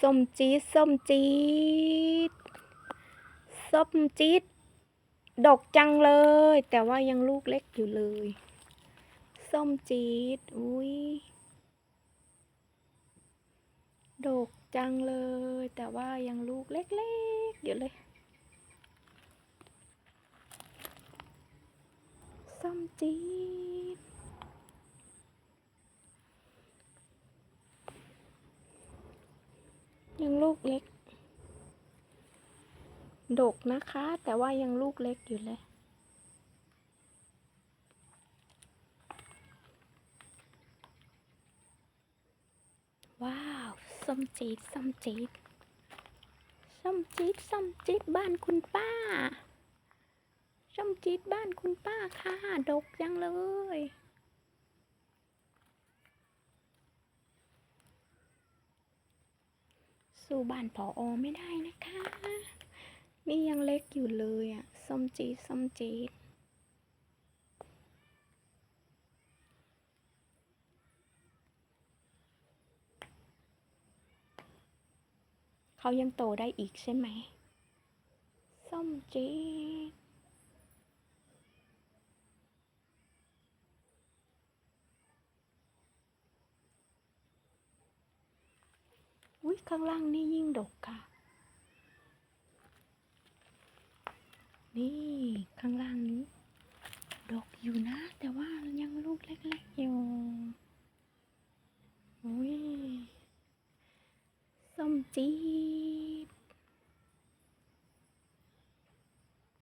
ส้มจี๊ดส้มจี๊ดส้มจี๊ดดกจังเลย แต่ว่ายังลูกเล็กอยู่เลย ส้มจี๊ดอุ้ยดกจังเลย แต่ว่ายังลูกเล็กๆอยู่เลย ส้มจี๊ด ยังลูกเล็ก ดกนะคะ แต่ว่ายังลูกเล็กอยู่เลยว้าวส้มจี๊ดส้มจี๊ดส้มจี๊ดส้มจี๊ดบ้านคุณป้าส้มจี๊ดบ้านคุณป้าค่ะ ดกยังเลย สู่บ้านผออไม่ได้นะคะ นี่ยังเล็กอยู่เลยอะส้มจีส้มจีเขายังโตได้อีกใช่ไหมส้มจีด ข้างล่างนี่ยิ่งดกค่ะ นี่ข้างล่างนี้ ดกอยู่นะ แต่ว่ายังลูกเล็กๆอยู่อุ้ยส้มจี๊